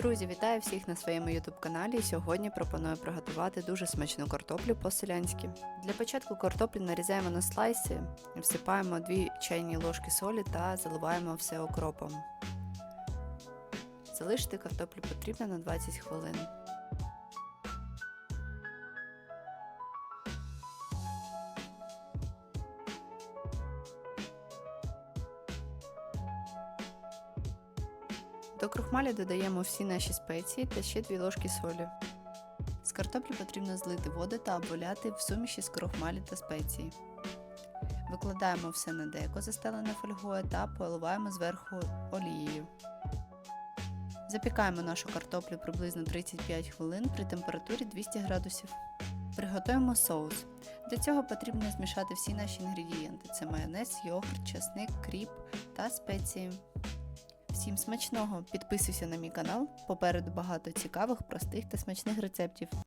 Друзі, вітаю всіх на своєму youtube каналі. Сьогодні пропоную приготувати дуже смачну картоплю по-селянськи. Для початку картоплю нарізаємо на слайси, всипаємо 2 чайні ложки солі та заливаємо все окропом. Залишити картоплю потрібно на 20 хвилин. До крохмалю додаємо всі наші спеції та ще 2 ложки солі. З картоплі потрібно злити воду та обваляти в суміші з крохмалю та спеції. Викладаємо все на деко, застелене фольгою та поливаємо зверху олією. Запікаємо нашу картоплю приблизно 35 хвилин при температурі 200 градусів. Приготуємо соус. Для цього потрібно змішати всі наші інгредієнти: це майонез, йогурт, часник, кріп та спеції. Всім смачного! Підписуйся на мій канал. Попереду багато цікавих, простих та смачних рецептів.